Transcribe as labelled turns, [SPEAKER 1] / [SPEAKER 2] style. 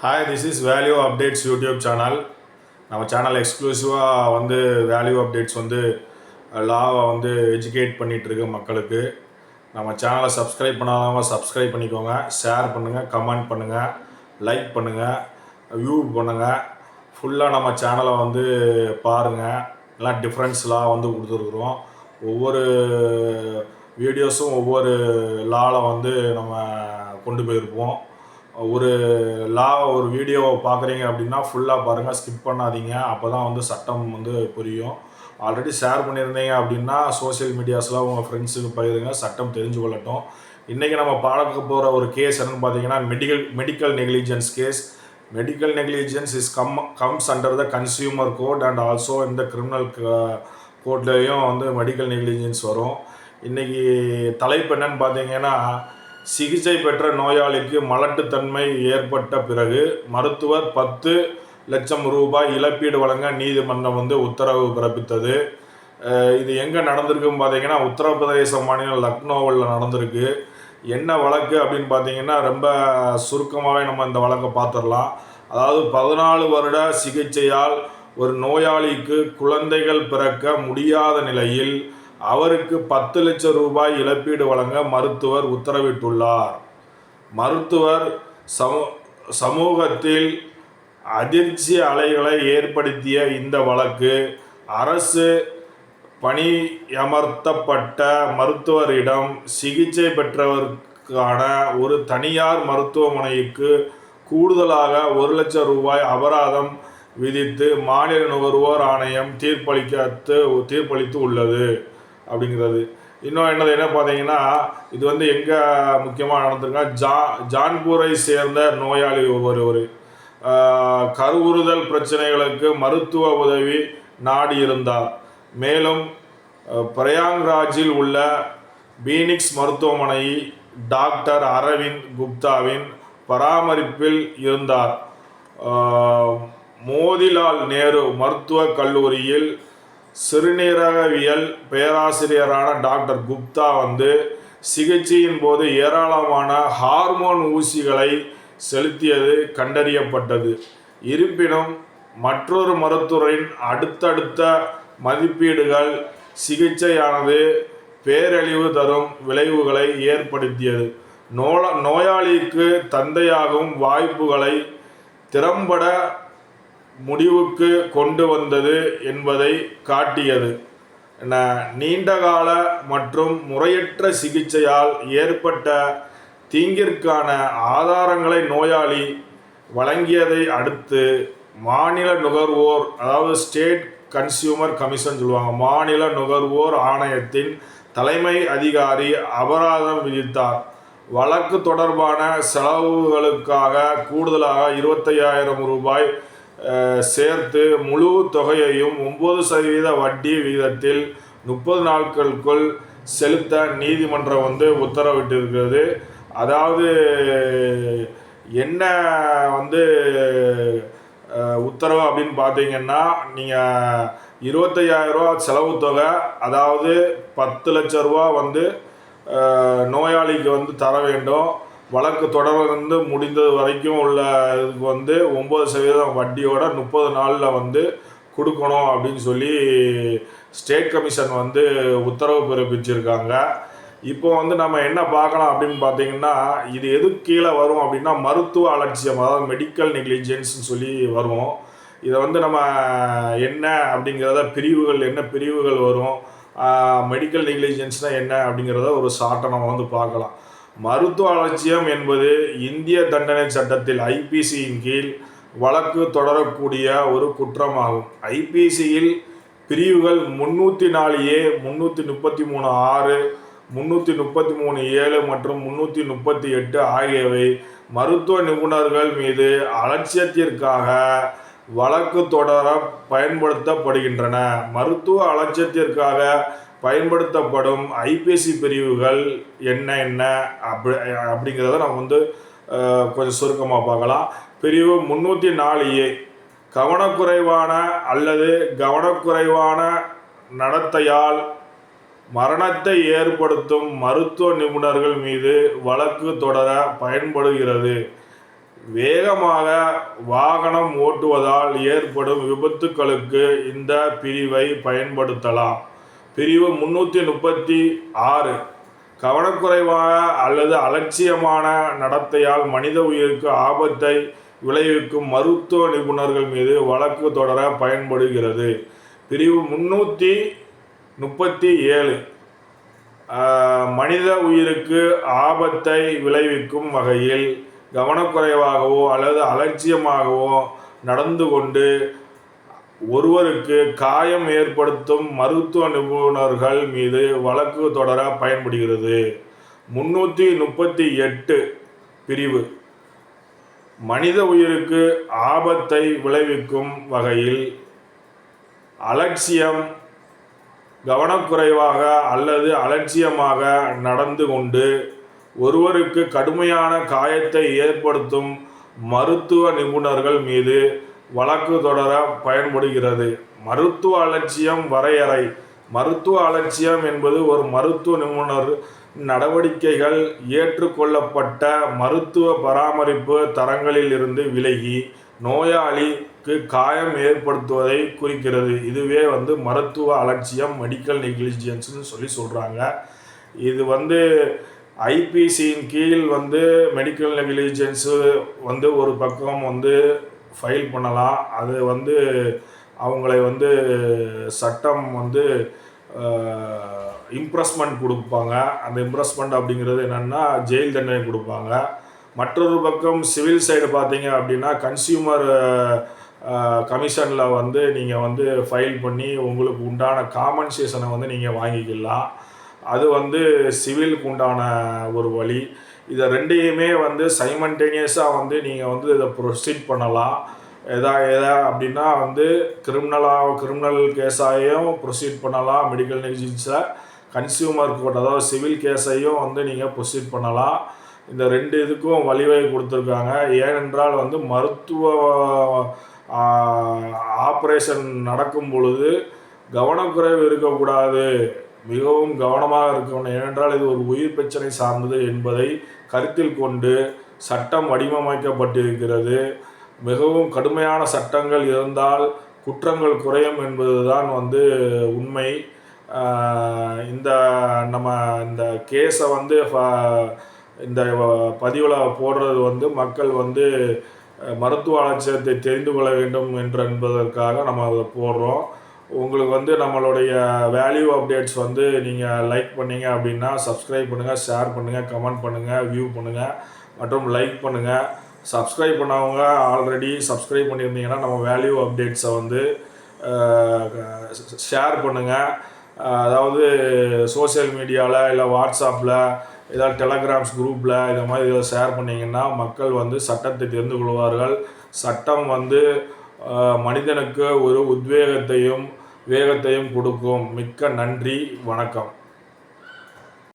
[SPEAKER 1] Hi this is value updates YouTube channel நம்ம channel எக்ஸ்க்ளூசிவாக வந்து வேல்யூ அப்டேட்ஸ் வந்து லாவை வந்து எஜுகேட் பண்ணிகிட்ருக்கு மக்களுக்கு. நம்ம சேனலை சப்ஸ்கிரைப் பண்ணாதவங்க சப்ஸ்கிரைப் பண்ணிக்கோங்க. ஷேர் பண்ணுங்கள் கமெண்ட் பண்ணுங்கள் லைக் பண்ணுங்கள் வியூ பண்ணுங்கள் ஃபுல்லாக நம்ம சேனலை வந்து பாருங்கள் எல்லாம் டிஃப்ரென்ஸ் லா வந்து கொடுத்துருக்குறோம். ஒவ்வொரு வீடியோஸும் ஒவ்வொரு லாவில் வந்து நம்ம கொண்டு போயிருப்போம். ஒரு லா ஒரு வீடியோவை பார்க்குறீங்க அப்படின்னா ஃபுல்லாக பாருங்கள் ஸ்கிப் பண்ணாதீங்க. அப்போ தான் வந்து சட்டம் வந்து புரியும். ஆல்ரெடி ஷேர் பண்ணியிருந்தீங்க அப்படின்னா சோஷியல் மீடியாஸில் உங்கள் ஃப்ரெண்ட்ஸுக்கு பகிருங்க சட்டம் தெரிஞ்சு கொள்ளட்டும். இன்றைக்கி நம்ம பார்க்க போகிற ஒரு கேஸ் என்னென்னு பார்த்தீங்கன்னா medical medical negligence case medical negligence is come comes under the consumer court and also இந்த கிரிமினல் கோர்ட்லேயும் வந்து மெடிக்கல் நெக்லிஜென்ஸ் வரும். இன்றைக்கி தலைப்பு என்னன்னு பார்த்தீங்கன்னா சிகிச்சை பெற்ற நோயாளிக்கு மலட்டுத்தன்மை ஏற்பட்ட பிறகு மருத்துவர் பத்து லட்சம் ரூபாய் இழப்பீடு வழங்க நீதிமன்றம் வந்து உத்தரவு பிறப்பித்தது. இது எங்கே நடந்திருக்குன்னு பார்த்தீங்கன்னா உத்தரப்பிரதேச மாநிலம் லக்னோவில் நடந்திருக்கு. என்ன வழக்கு அப்படின்னு பார்த்தீங்கன்னா ரொம்ப சுருக்கமாகவே நம்ம இந்த வழக்கை பார்த்துடலாம் அதாவது பதினாலு வருட சிகிச்சையால் ஒரு நோயாளிக்கு குழந்தைகள் பிறக்க முடியாத நிலையில் அவருக்கு பத்து லட்சம் ரூபாய் இழப்பீடு வழங்க மருத்துவர் உத்தரவிட்டுள்ளார். மருத்துவர் சமூ சமூகத்தில் அதிர்ச்சி அலைகளை ஏற்படுத்திய இந்த வழக்கு அரசு பணியமர்த்தப்பட்ட மருத்துவரிடம் சிகிச்சை பெற்றவருக்கான ஒரு தனியார் மருத்துவமனைக்கு கூடுதலாக ஒரு லட்சம் ரூபாய் அபராதம் விதித்து மாநில நுகர்வோர் ஆணையம் தீர்ப்பளிக்கத்து தீர்ப்பளித்து உள்ளது. அப்படிங்கிறது. இன்னும் என்னது என்ன பார்த்தீங்கன்னா இது வந்து எங்கே முக்கியமாக நடந்திருக்கா ஜா ஜான்பூரை சேர்ந்த நோயாளி ஒருவர் ஒரு கருவுறுதல் பிரச்சனைகளுக்கு மருத்துவ உதவி நாடி இருந்தார். மேலும் பிரயாங்ராஜில் உள்ள பீனிக்ஸ் மருத்துவமனை டாக்டர் அரவிந்த் குப்தாவின் பராமரிப்பில் இருந்தார். மோதிலால் நேரு மருத்துவக் கல்லூரியில் சிறுநீரகவியல் பேராசிரியரான டாக்டர் குப்தா வந்து சிகிச்சையின் போது ஏராளமான ஹார்மோன் ஊசிகளை செலுத்தியது கண்டறியப்பட்டது. இருப்பினும் மற்றொரு மருத்துவரின் அடுத்தடுத்த மதிப்பீடுகள் சிகிச்சையானது பேரழிவு தரும் விளைவுகளை ஏற்படுத்தியது. நோல நோயாளிக்கு தந்தையாகும் வாய்ப்புகளை திறம்பட முடிவுக்கு கொண்டு வந்தது என்பதை காட்டியது. என நீண்டகால மற்றும் முறையற்ற சிகிச்சையால் ஏற்பட்ட தீங்கிற்கான ஆதாரங்களை நோயாளி வழங்கியதை அடுத்து மாநில நுகர்வோர் அதாவது ஸ்டேட் கன்சியூமர் கமிஷன் சொல்லுவாங்க மாநில நுகர்வோர் ஆணையத்தின் தலைமை அதிகாரி அபராதம் விதித்தார். வழக்கு தொடர்பான செலவுகளுக்காக கூடுதலாக இருபத்தையாயிரம் ரூபாய் சேர்த்து முழு தொகையையும் ஒம்பது சதவீத வட்டி விகிதத்தில் முப்பது நாட்களுக்குள் செலுத்த நீதிமன்றம் வந்து உத்தரவிட்டிருக்கிறது. அதாவது என்ன வந்து உத்தரவு அப்படின்னு பார்த்தீங்கன்னா நீங்கள் இருபத்தையாயிரரூவா செலவு தொகை அதாவது பத்து லட்ச ரூபா வந்து நோயாளிக்கு வந்து தர வேண்டும். வழக்கு தொடர்ந்து முடிந்தது வரைக்கும் உள்ள இதுக்கு வந்து ஒம்பது சதவீதம் வட்டியோட முப்பது நாளில் வந்து கொடுக்கணும் அப்படின்னு சொல்லி ஸ்டேட் கமிஷன் வந்து உத்தரவு பிறப்பிச்சிருக்காங்க. இப்போ வந்து நம்ம என்ன பார்க்கலாம் அப்படின்னு பார்த்தீங்கன்னா இது எது கீழே வரும் அப்படின்னா மருத்துவ அலட்சியம் அதாவது மெடிக்கல் நெக்லிஜென்ஸ்னு சொல்லி வரும். இதை வந்து நம்ம என்ன அப்படிங்கிறத பிரிவுகள் என்ன பிரிவுகள் வரும்? மெடிக்கல் நெக்லிஜென்ஸ்னால் என்ன அப்படிங்கிறத ஒரு சாட்டை நம்ம வந்து பார்க்கலாம். மருத்துவ அலட்சியம் என்பது இந்திய தண்டனை சட்டத்தில் ஐபிசியின் கீழ் வழக்கு தொடரக்கூடிய ஒரு குற்றமாகும். ஐபிசியில் பிரிவுகள் முன்னூற்றி நாலு ஏ முந்நூற்றி முப்பத்தி மூணு ஆறு முந்நூற்றி முப்பத்தி மூணு ஏழு மற்றும் முந்நூற்றி முப்பத்தி எட்டு ஆகியவை மருத்துவ நிபுணர்கள் மீது அலட்சியத்திற்காக வழக்கு தொடர பயன்படுத்தப்படுகின்றன. மருத்துவ அலட்சியத்திற்காக பயன்படுத்தப்படும் ஐபிசி பிரிவுகள் என்ன என்ன அப்படி அப்படிங்கிறத நம்ம வந்து கொஞ்சம் சுருக்கமாக பார்க்கலாம். பிரிவு முந்நூற்றி நாலு ஏ கவனக்குறைவான அல்லது கவனக்குறைவான நடத்தையால் மரணத்தை ஏற்படுத்தும் மருத்துவ நிபுணர்கள் மீது வழக்கு தொடர பயன்படுகிறது. வேகமாக வாகனம் ஓட்டுவதால் ஏற்படும் விபத்துக்களுக்கு இந்த பிரிவை பயன்படுத்தலாம். பிரிவு முன்னூற்றி முப்பத்தி ஆறு. கவனக்குறைவான அல்லது அலட்சியமான நடத்தையால் மனித உயிருக்கு ஆபத்தை விளைவிக்கும் மருத்துவ நிபுணர்கள் மீது வழக்கு தொடர பயன்படுகிறது. பிரிவு முன்னூற்றி முப்பத்தி ஏழு. மனித உயிருக்கு ஆபத்தை விளைவிக்கும் வகையில் கவனக்குறைவாகவோ அல்லது அலட்சியமாகவோ நடந்து கொண்டு ஒருவருக்கு காயம் ஏற்படுத்தும் மருத்துவ நிபுணர்கள் மீது வழக்கு தொடர பயன்படுகிறது. முன்னூற்றி முப்பத்தி எட்டு பிரிவு. மனித உயிருக்கு ஆபத்தை விளைவிக்கும் வகையில் அலட்சியம் கவனக்குறைவாக அல்லது அலட்சியமாக நடந்து கொண்டு ஒருவருக்கு கடுமையான காயத்தை ஏற்படுத்தும் மருத்துவ நிபுணர்கள் மீது வழக்கு தொடர பயன்படுகிறது. மருத்துவ அலட்சியம் வரையறை. மருத்துவ அலட்சியம் என்பது ஒரு மருத்துவ நிபுணர் நடவடிக்கைகள் ஏற்றுக்கொள்ளப்பட்ட மருத்துவ பராமரிப்பு தரங்களில் இருந்து விலகி நோயாளிக்கு காயம் ஏற்படுத்துவதை குறிக்கிறது. இதுவே வந்து மருத்துவ அலட்சியம் மெடிக்கல் நெக்லிஜியன்ஸ்னு சொல்லி சொல்கிறாங்க இது வந்து ஐபிசியின் கீழ் வந்து மெடிக்கல் நெக்லிஜென்ஸு வந்து ஒரு பக்கம் வந்து ஃபைல் பண்ணலாம். அது வந்து அவங்களை வந்து சட்டம் வந்து இம்ப்ரெஸ்மெண்ட் கொடுப்பாங்க. அந்த இம்ப்ரெஸ்மெண்ட் அப்படிங்கிறது என்னென்னா ஜெயில் தண்டனை கொடுப்பாங்க. மற்றொரு பக்கம் சிவில் சைடு பார்த்தீங்க அப்படின்னா கன்சியூமர் கமிஷனில் வந்து நீங்கள் வந்து ஃபைல் பண்ணி உங்களுக்கு உண்டான காம்பன்சேஷனை வந்து நீங்கள் வாங்கிக்கலாம். அது வந்து சிவிலுக்கு உண்டான ஒரு வழி. இதை ரெண்டையுமே வந்து சைமன்டேனியஸாக வந்து நீங்கள் வந்து இதை ப்ரொசீட் பண்ணலாம். எதா எதா அப்படின்னா வந்து கிரிமினலாக கிரிமினல் கேஸாயும் ப்ரொசீட் பண்ணலாம். மெடிக்கல் நெக்லிஜென்ஸை கன்சியூமர் கோர்ட் அதாவது சிவில் கேஸையும் வந்து நீங்கள் ப்ரொசீட் பண்ணலாம். இந்த ரெண்டு இதுக்கும் வழிவகை கொடுத்துருக்காங்க. ஏனென்றால் வந்து மருத்துவ ஆப்ரேஷன் நடக்கும் பொழுது கவனக்குறைவு இருக்கக்கூடாது. மிகவும் கவனமாக இருக்கணும். ஏனென்றால் இது ஒரு உயிர் பிரச்சனை சார்ந்தது என்பதை கருத்தில் கொண்டு சட்டம் வடிவமைக்கப்பட்டிருக்கிறது. மிகவும் கடுமையான சட்டங்கள் இருந்தால் குற்றங்கள் குறையும் என்பதுதான் வந்து உண்மை. இந்த நம்ம இந்த கேஸை வந்து இந்த பதிவில் போடுறது வந்து மக்கள் வந்து மருத்துவ அலட்சியத்தை தெரிந்து கொள்ள வேண்டும் என்று என்பதற்காக நம்ம அதை போடுறோம். உங்களுக்கு வந்து நம்மளுடைய வேல்யூ அப்டேட்ஸ் வந்து நீங்கள் லைக் பண்ணீங்க அப்படின்னா சப்ஸ்கிரைப் பண்ணுங்கள் ஷேர் பண்ணுங்கள் கமெண்ட் பண்ணுங்கள் வியூ பண்ணுங்கள் மற்றும் லைக் பண்ணுங்கள் சப்ஸ்கிரைப் பண்ணவங்க ஆல்ரெடி சப்ஸ்கிரைப் பண்ணியிருந்தீங்கன்னா நம்ம வேல்யூ அப்டேட்ஸை வந்து ஷேர் பண்ணுங்கள் அதாவது சோஷியல் மீடியாவில் இல்லை வாட்ஸ்அப்பில் ஏதாவது டெலகிராம்ஸ் குரூப்பில் இந்த மாதிரி இதில் ஷேர் பண்ணிங்கன்னா மக்கள் வந்து சட்டத்தை தெரிந்து கொள்வார்கள். சட்டம் வந்து மனிதனுக்கு ஒரு உத்வேகத்தையும் வேகத்தையும் கொடுக்கும். மிக்க நன்றி. வணக்கம்.